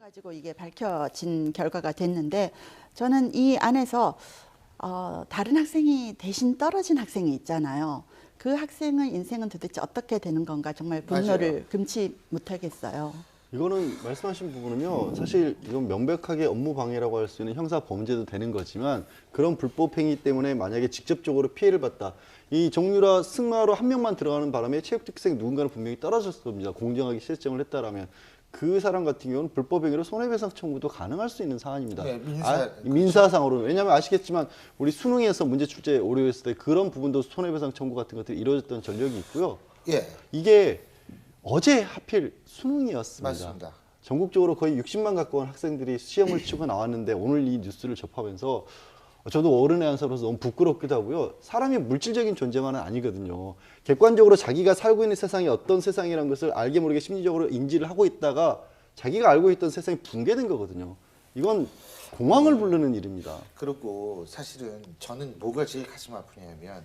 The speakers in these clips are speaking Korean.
가지고 이게 밝혀진 결과가 됐는데 저는 이 안에서 어, 다른 학생이 대신 떨어진 학생이 있잖아요. 그 학생의 인생은 도대체 어떻게 되는 건가 정말 분노를 맞아요. 금치 못하겠어요. 이거는 말씀하신 부분은요. 사실 이건 명백하게 업무 방해라고 할 수 있는 형사 범죄도 되는 거지만 그런 불법 행위 때문에 만약에 직접적으로 피해를 봤다. 이 정유라 승마로 한 명만 들어가는 바람에 체육특생 누군가는 분명히 떨어졌을 겁니다. 공정하게 실정을 했다라면 그 사람 같은 경우는 불법 행위로 손해배상 청구도 가능할 수 있는 사안입니다. 네, 민사- 아, 민사상으로는 왜냐하면 아시겠지만 우리 수능에서 문제 출제 오류했을 때 그런 부분도 손해배상 청구 같은 것들이 이루어졌던 전력이 있고요. 예, 이게 어제 하필 수능이었습니다. 맞습니다. 전국적으로 거의 60만 가까운 학생들이 시험을 치고 나왔는데 오늘 이 뉴스를 접하면서 저도 어른의 한사로서 너무 부끄럽기도 하고요. 사람이 물질적인 존재만은 아니거든요. 객관적으로 자기가 살고 있는 세상이 어떤 세상이라는 것을 알게 모르게 심리적으로 인지를 하고 있다가 자기가 알고 있던 세상이 붕괴된 거거든요. 이건 공황을 부르는 일입니다. 그리고 사실은 저는 뭐가 제일 가슴 아프냐면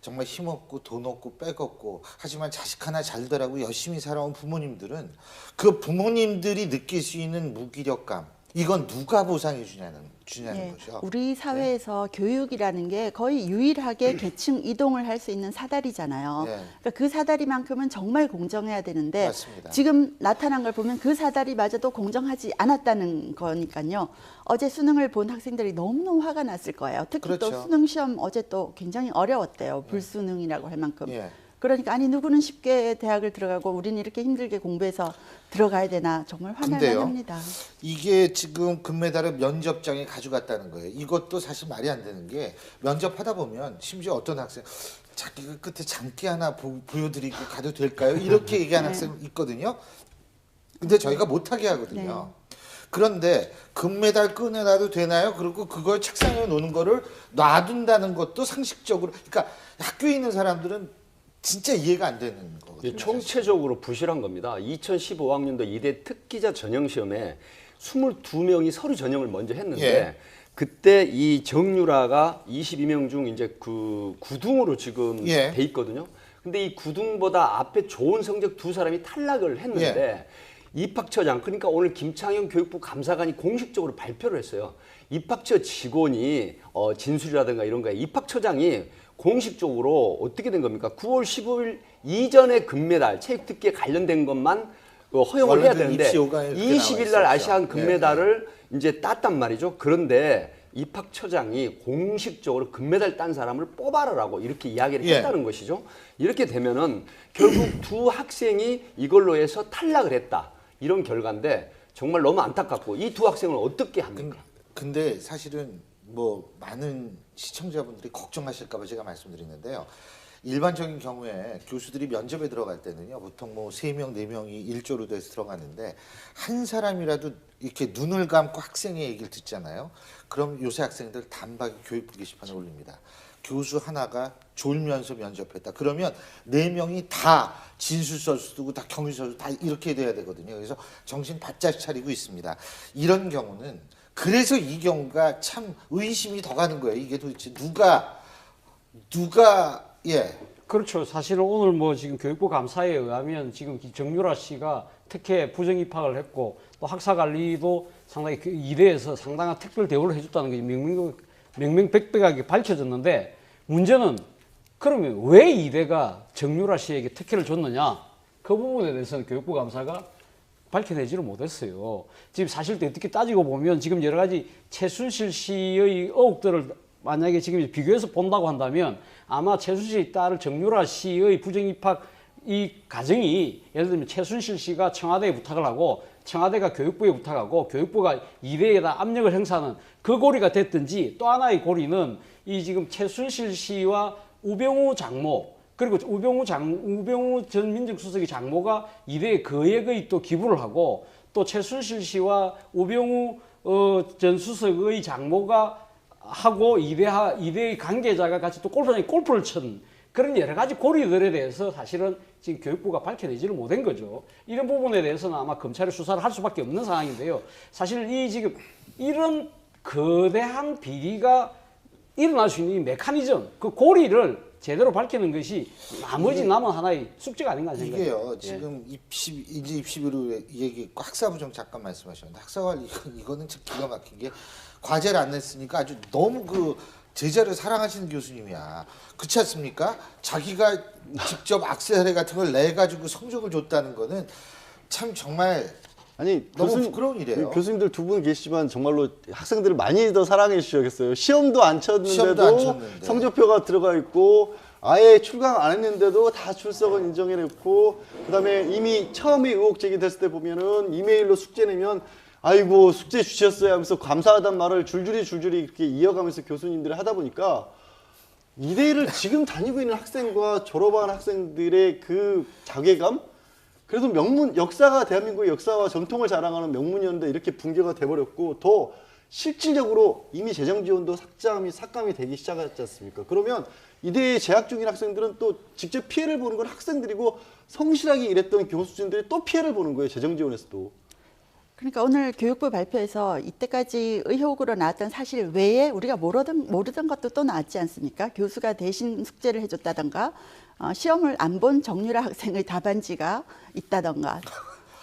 정말 힘없고 돈 없고 빽 없고 하지만 자식 하나 잘 되라고 열심히 살아온 부모님들은 그 부모님들이 느낄 수 있는 무기력감 이건 누가 보상해 주냐는 주냐는 예, 거죠. 우리 사회에서 교육이라는 게 거의 유일하게 계층 이동을 할 수 있는 사다리잖아요. 예. 그러니까 그 사다리만큼은 정말 공정해야 되는데 맞습니다. 지금 나타난 걸 보면 그 사다리마저도 공정하지 않았다는 거니까요. 어제 수능을 본 학생들이 너무너무 화가 났을 거예요. 특히 또 그렇죠. 수능 시험 어제 또 굉장히 어려웠대요. 불수능이라고 할 만큼. 예. 그러니까 아니 누구는 쉽게 대학을 들어가고 우리는 이렇게 힘들게 공부해서 들어가야 되나 정말 근데요. 만합니다. 이게 지금 금메달을 면접장에 가져갔다는 거예요. 이것도 사실 말이 안 되는 게 면접하다 보면 심지어 어떤 학생 자기가 끝에 장기 하나 보, 보여드리고 가도 될까요? 이렇게 얘기하는 네. 학생 있거든요. 근데 저희가 못하게 하거든요. 그런데 금메달 꺼내놔도 되나요? 그리고 그걸 책상에 놓는 거를 놔둔다는 것도 상식적으로 그러니까 학교에 있는 사람들은 진짜 이해가 안 되는 거거든요. 총체적으로 부실한 겁니다. 2015학년도 이대 특기자 전형 시험에 22명이 서류 전형을 먼저 했는데 예. 그때 이 정유라가 22명 중 이제 그 구등으로 지금 예. 돼 있거든요. 근데 이 구등보다 앞에 좋은 성적 두 사람이 탈락을 했는데 입학처장 그러니까 오늘 김창현 교육부 감사관이 공식적으로 발표를 했어요. 입학처 직원이 어, 진술이라든가 이런 거에 입학처장이 공식적으로 어떻게 된 겁니까? 9월 15일 이전에 금메달 체육특기에 관련된 것만 어, 허용을 해야 되는데 입시 요강에 그렇게 나와 20일 날. 아시안 예, 금메달을 이제 땄단 말이죠. 그런데 입학처장이 공식적으로 금메달 딴 사람을 뽑아라라고 이렇게 이야기를 예. 했다는 것이죠. 이렇게 되면은 결국 두 학생이 이걸로 해서 탈락을 했다. 이런 결과인데 정말 너무 안타깝고 이 두 학생을 어떻게 합니까? 근- 근데 사실은 뭐 많은 시청자분들이 걱정하실까봐 제가 말씀드리는데요. 일반적인 경우에 교수들이 면접에 들어갈 때는요, 보통 뭐 세 명, 네 명이 일조로 돼서 들어가는데 한 사람이라도 이렇게 눈을 감고 학생의 얘기를 듣잖아요. 그럼 요새 학생들 단박에 교육부 게시판에 올립니다. 교수 하나가 졸면서 면접했다. 그러면 네 명이 다 진술서 쓰고 다 경위서 다 이렇게 돼야 되거든요. 그래서 정신 바짝 차리고 있습니다. 이런 경우는 그래서 이 경우가 참 의심이 더 가는 거예요. 이게 도대체 누가 누가 예 그렇죠. 사실은 오늘 뭐 지금 교육부 감사에 의하면 지금 이 정유라 씨가 특혜 부정 입학을 했고 또 학사 관리도 상당히 그 이대에서 상당한 특별 대우를 해줬다는 게 명명 명명백백하게 밝혀졌는데 문제는 그러면 왜 이대가 정유라 씨에게 특혜를 줬느냐 그 부분에 대해서는 교육부 감사가 밝혀내지를 못했어요. 지금 사실 어떻게 따지고 보면 지금 여러 가지 최순실 씨의 의혹들을 만약에 지금 비교해서 본다고 한다면 아마 최순실 씨딸 정유라 씨의 부정 입학 이 과정이 예를 들면 최순실 씨가 청와대에 부탁을 하고 청와대가 교육부에 부탁하고 교육부가 이대에다 압력을 행사하는 그 고리가 됐든지 또 하나의 고리는 이 지금 최순실 씨와 우병우 장모 그리고 우병우 장 우병우 전 민정수석의 장모가 이대에 거액의 또 기부를 하고 또 최순실 씨와 우병우 어, 전 수석의 장모가 하고 이대하 이대의 관계자가 같이 또 골프장에 골프를 친 그런 여러 가지 고리들에 대해서 사실은 지금 교육부가 밝혀내지를 못한 거죠. 이런 부분에 대해서는 아마 검찰이 수사를 할 수밖에 없는 상황인데요. 사실 이 지금 이런 거대한 비리가 일어날 수 있는 이 메커니즘, 그 고리를 제대로 밝히는 것이 나머지 남은 하나의 숙제가 아닌가 생각해요. 이게요 지금 입시 이제 입시비로 얘기 학사부정 잠깐 말씀하셨는데 학사관 이거 이거는 참 기가 막힌 게 과제를 안 냈으니까 아주 너무 그 제자를 사랑하시는 교수님이야 그렇지 않습니까? 자기가 직접 악세 사례 같은 걸 내 가지고 성적을 줬다는 거는 참 정말 아니 너무 교수님- 부끄러운 일이에요. 교수님들 두 분 계시지만 정말로 학생들을 많이 더 사랑해 주셔야겠어요. 시험도 안 쳤는데도 시험도 안 쳤는데. 성적표가 들어가 있고 아예 출강 안 했는데도 다 출석은 인정해 놓고 그다음에 이미 처음에 의혹 제기됐을 때 보면은 이메일로 숙제 내면 아이고 숙제 주셨어요 하면서 감사하단 말을 줄줄이 줄줄이 이렇게 이어가면서 교수님들이 하다 보니까 이대를 지금 다니고 있는 학생과 졸업한 학생들의 그 자괴감 그래도 명문 역사가 대한민국의 역사와 전통을 자랑하는 명문이었는데 이렇게 붕괴가 돼버렸고 더 실질적으로 이미 재정 지원도 삭감이 삭감이 되기 시작했지 않습니까? 그러면 이대에 재학 중인 학생들은 또 직접 피해를 보는 건 학생들이고 성실하게 일했던 교수진들이 또 피해를 보는 거예요 재정 지원에서도. 그러니까 오늘 교육부 발표에서 이때까지 의혹으로 나왔던 사실 외에 우리가 모르던 모르던 것도 또 나왔지 않습니까? 교수가 대신 숙제를 해줬다던가 어, 시험을 안 본 정유라 학생의 답안지가 있다던가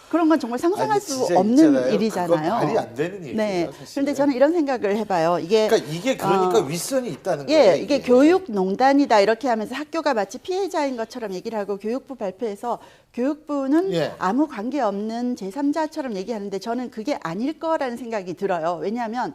그런 건 정말 상상할 아니, 수 없는 있잖아요. 일이잖아요. 말이 안 되는 얘기예요, 네. 사실은. 그런데 저는 이런 생각을 해봐요. 이게 그러니까 이게 그러니까 어, 윗선이 있다는 거예요. 예, 이게 교육농단이다 이렇게 하면서 학교가 마치 피해자인 것처럼 얘기를 하고 교육부 발표에서 교육부는 예. 아무 관계 없는 제3자처럼 얘기하는데 저는 그게 아닐 거라는 생각이 들어요. 왜냐하면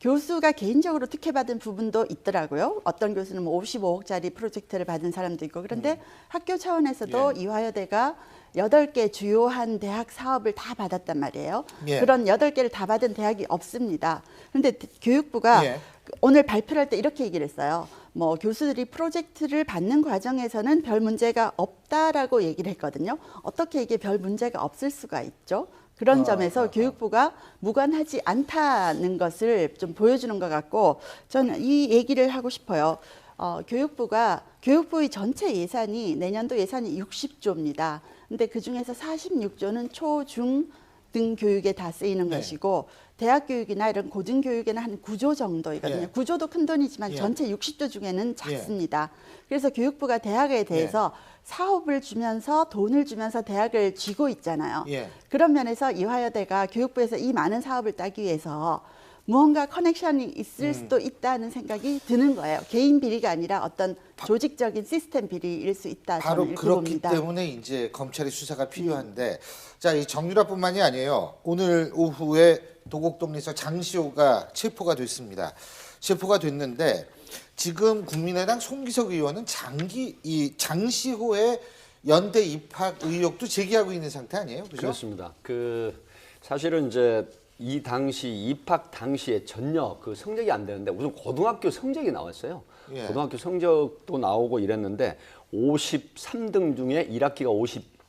교수가 개인적으로 특혜받은 부분도 있더라고요. 어떤 교수는 뭐 55억짜리 프로젝트를 받은 사람도 있고 그런데 학교 차원에서도 예. 이화여대가 여덟 개 주요한 대학 사업을 다 받았단 말이에요. 예. 그런 여덟 개를 다 받은 대학이 없습니다. 그런데 교육부가 예. 오늘 발표를 할때 이렇게 얘기를 했어요. 뭐 교수들이 프로젝트를 받는 과정에서는 별 문제가 없다라고 얘기를 했거든요. 어떻게 이게 별 문제가 없을 수가 있죠? 그런 아, 점에서 아, 아. 교육부가 무관하지 않다는 것을 좀 보여주는 것 같고 저는 이 얘기를 하고 싶어요. 어, 교육부가 교육부의 전체 예산이 내년도 예산이 60조입니다. 근데 그 중에서 46조는 초, 중, 등 교육에 다 쓰이는 네. 것이고 대학 교육이나 이런 고등 교육에는 한 9조 정도이거든요. 예. 구조도 큰 돈이지만 예. 전체 60조 중에는 작습니다. 그래서 교육부가 대학에 대해서 사업을 주면서 돈을 주면서 대학을 쥐고 있잖아요. 예. 그런 면에서 이화여대가 교육부에서 이 많은 사업을 따기 위해서 무언가 커넥션이 있을 수도 있다는 생각이 드는 거예요. 개인 비리가 아니라 어떤 조직적인 시스템 비리일 수 있다. 바로 저는 그렇기 봅니다. 때문에 이제 검찰의 수사가 필요한데 자이 정유라뿐만이 아니에요. 오늘 오후에 도곡동에서 장시호가 체포가 됐습니다. 체포가 됐는데 지금 국민의당 송기석 의원은 장기 이 장시호의 연대 입학 의혹도 제기하고 있는 상태 아니에요, 그죠? 그렇습니다. 그 사실은 이제 이 당시 입학 당시에 전혀 그 성적이 안 되는데 우선 고등학교 성적이 나왔어요. 예. 고등학교 성적도 나오고 이랬는데 53등 중에 1학기가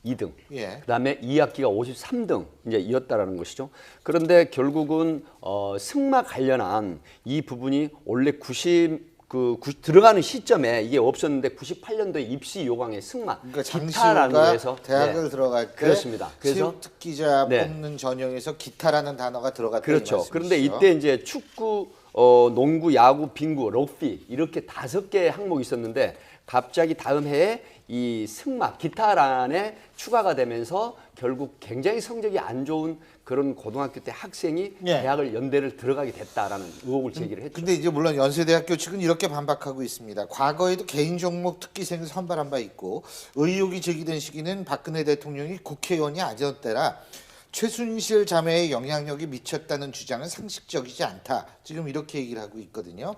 52등. 예. 그다음에 2학기가 53등 이제 이었다라는 것이죠. 그런데 결국은 어, 승마 관련한 이 부분이 원래 90 그 들어가는 시점에 이게 없었는데 98년도에 입시 요강의 승마 그러니까 기타라는 거에서 대학을 네. 들어갈 때 그렇습니다. 그래서 특기자 네. 뽑는 전형에서 기타라는 단어가 들어갔다 그렇죠. 그런데 이때 이제 축구, 어, 농구, 야구, 빙구, 럭비 이렇게 다섯 개의 항목이 있었는데 갑자기 다음 해에 이 승마, 기타란에 추가가 되면서 결국 굉장히 성적이 안 좋은 그런 고등학교 때 학생이 예. 대학을 연대를 들어가게 됐다라는 의혹을 제기를 했죠. 근데 이제 물론 연세대학교 측은 이렇게 반박하고 있습니다. 과거에도 개인 종목 특기생을 선발한 바 있고 의혹이 제기된 시기는 박근혜 대통령이 국회의원이 아니었 때라 최순실 자매의 영향력이 미쳤다는 주장은 상식적이지 않다. 지금 이렇게 얘기를 하고 있거든요.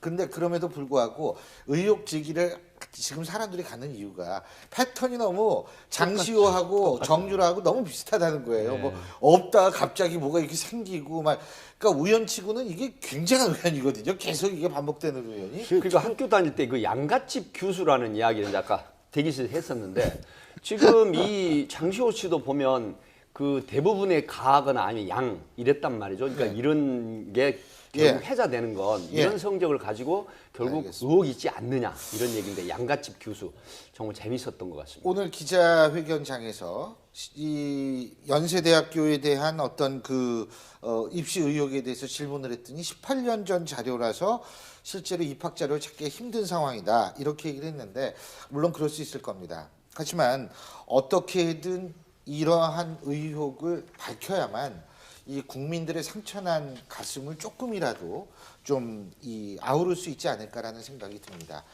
그런데 그럼에도 불구하고 의혹 제기를 지금 사람들이 가는 이유가 패턴이 너무 장시호하고 정유라하고 너무 비슷하다는 거예요. 뭐 없다가 갑자기 뭐가 이렇게 생기고 막 그러니까 우연치고는 이게 굉장한 우연이거든요. 계속 이게 반복되는 우연이. 그러니까 학교 다닐 때 그 양갓집 교수라는 이야기를 아까 대기실에서 했었는데 지금 이 장시호 씨도 보면 그 대부분의 가거나 아니면 양 이랬단 말이죠. 그러니까 네. 이런 게 결국 예. 해자되는 건 예. 이런 성적을 가지고 결국 알겠습니다. 의혹이 있지 않느냐 이런 얘기인데 양가집 교수 정말 재밌었던 것 같습니다. 오늘 기자회견장에서 시- 이 연세대학교에 대한 어떤 그 어, 입시 의혹에 대해서 질문을 했더니 18년 전 자료라서 실제로 입학 자료를 찾기 힘든 상황이다 이렇게 얘기를 했는데 물론 그럴 수 있을 겁니다. 하지만 어떻게든 이러한 의혹을 밝혀야만 이 국민들의 상처난 가슴을 조금이라도 좀 이 아우를 수 있지 않을까라는 생각이 듭니다.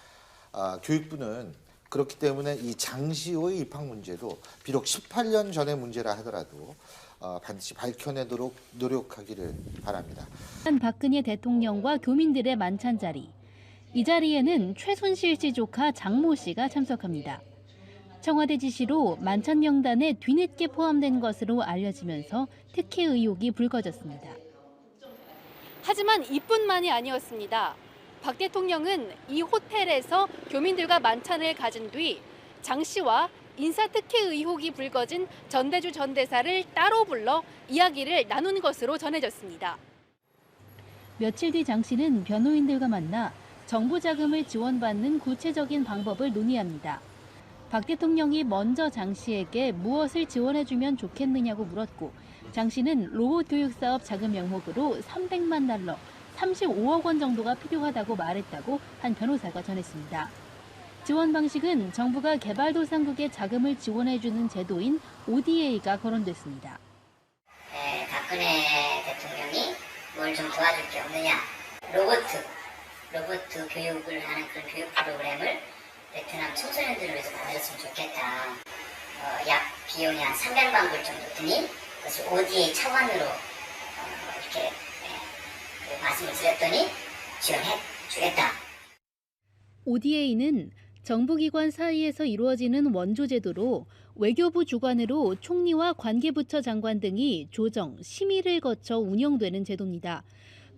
아, 교육부는 그렇기 때문에 이 장시호의 입학 문제도 비록 18년 전의 문제라 하더라도 어, 반드시 밝혀내도록 노력하기를 바랍니다. 박근혜 대통령과 교민들의 만찬 자리. 이 자리에는 최순실 씨 조카 장모 씨가 참석합니다. 청와대 지시로 만찬 명단에 뒤늦게 포함된 것으로 알려지면서 특혜 의혹이 불거졌습니다. 하지만 이뿐만이 아니었습니다. 박 대통령은 이 호텔에서 교민들과 만찬을 가진 뒤 장 씨와 인사 특혜 의혹이 불거진 전대주 전 대사를 따로 불러 이야기를 나눈 것으로 전해졌습니다. 며칠 뒤 장 씨는 변호인들과 만나 정부 자금을 지원받는 구체적인 방법을 논의합니다. 박 대통령이 먼저 장 씨에게 무엇을 지원해주면 좋겠느냐고 물었고 장 씨는 로봇 교육 사업 자금 명목으로 300만 달러, 35억 원 정도가 필요하다고 말했다고 한 변호사가 전했습니다. 지원 방식은 정부가 개발도상국에 자금을 지원해주는 제도인 ODA가 거론됐습니다. 에, 박근혜 대통령이 뭘 좀 도와줄 게 없느냐. 로봇, 로봇 교육을 하는 그런 교육 프로그램을 베트남 청소년들을 위해서 만들었으면 좋겠다. 어, 약 비용이 한 300만 불 정도 드니 그것을 ODA 차원으로 어, 이렇게 에, 그 말씀을 드렸더니 지원해 주겠다. ODA는 정부기관 사이에서 이루어지는 원조제도로 외교부 주관으로 총리와 관계부처 장관 등이 조정, 심의를 거쳐 운영되는 제도입니다.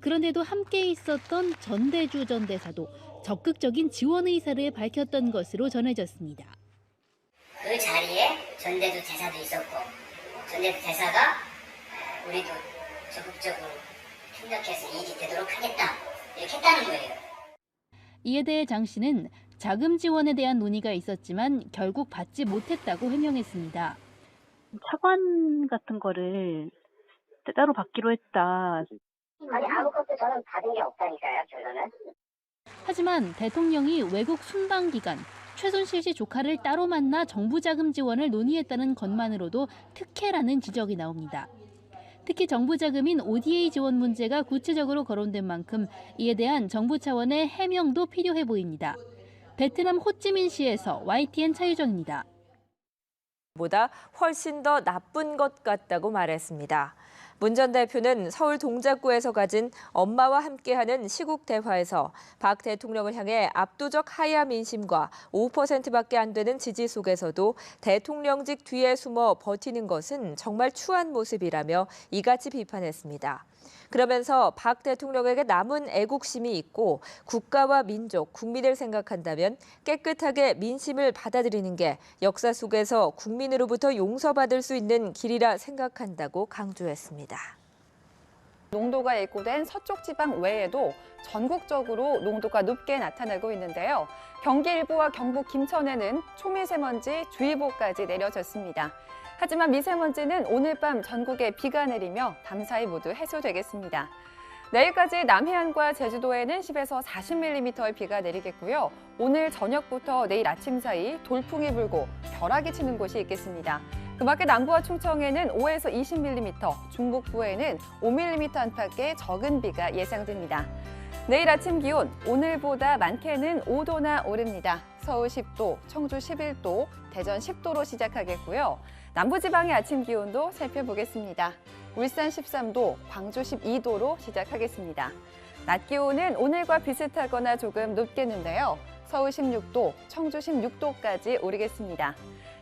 그런데도 함께 있었던 전대주 전 대사도 적극적인 지원 의사를 밝혔던 것으로 전해졌습니다. 그 자리에 전대도 대사도 있었고 전대도 대사가 에, 우리도 적극적으로 협력해서 이익이 되도록 하겠다 이렇게 했다는 거예요. 이에 대해 장 씨는 자금 지원에 대한 논의가 있었지만 결국 받지 못했다고 해명했습니다. 차관 같은 거를 따로 받기로 했다. 아니 아무것도 저는 받은 게 없다니까요 결론은. 하지만 대통령이 외국 순방 기간 최순실 씨 조카를 따로 만나 정부 자금 지원을 논의했다는 것만으로도 특혜라는 지적이 나옵니다. 특히 정부 자금인 ODA 지원 문제가 구체적으로 거론된 만큼 이에 대한 정부 차원의 해명도 필요해 보입니다. 베트남 호찌민시에서 YTN 차유정입니다. 보다 훨씬 더 나쁜 것 같다고 말했습니다. 문 전 대표는 서울 동작구에서 가진 엄마와 함께하는 시국 대화에서 박 대통령을 향해 압도적 하야 민심과 5%밖에 안 되는 지지 속에서도 대통령직 뒤에 숨어 버티는 것은 정말 추한 모습이라며 이같이 비판했습니다. 그러면서 박 대통령에게 남은 애국심이 있고 국가와 민족, 국민을 생각한다면 깨끗하게 민심을 받아들이는 게 역사 속에서 국민으로부터 용서받을 수 있는 길이라 생각한다고 강조했습니다. 농도가 예고된 서쪽 지방 외에도 전국적으로 농도가 높게 나타나고 있는데요. 경기 일부와 경북 김천에는 초미세먼지 주의보까지 내려졌습니다. 하지만 미세먼지는 오늘 밤 전국에 비가 내리며 밤사이 모두 해소되겠습니다. 내일까지 남해안과 제주도에는 10에서 40mm의 비가 내리겠고요. 오늘 저녁부터 내일 아침 사이 돌풍이 불고 벼락이 치는 곳이 있겠습니다. 그 밖에 남부와 충청에는 5에서 20mm, 중북부에는 5mm 안팎의 적은 비가 예상됩니다. 내일 아침 기온 오늘보다 많게는 5도나 오릅니다. 서울 10도, 청주 11도, 대전 10도로 시작하겠고요. 남부지방의 아침 기온도 살펴보겠습니다. 울산 13도, 광주 12도로 시작하겠습니다. 낮 기온은 오늘과 비슷하거나 조금 높겠는데요. 서울 16도, 청주 16도까지 오르겠습니다.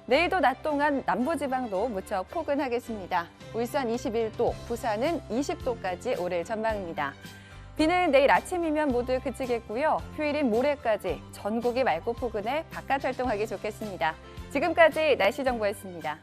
내일도 낮 동안 남부지방도 무척 포근하겠습니다. 울산 21도, 부산은 20도까지 오를 전망입니다. 비는 내일 아침이면 모두 그치겠고요. 휴일인 모레까지 전국이 맑고 포근해 바깥 활동하기 좋겠습니다. 지금까지 날씨 정보였습니다.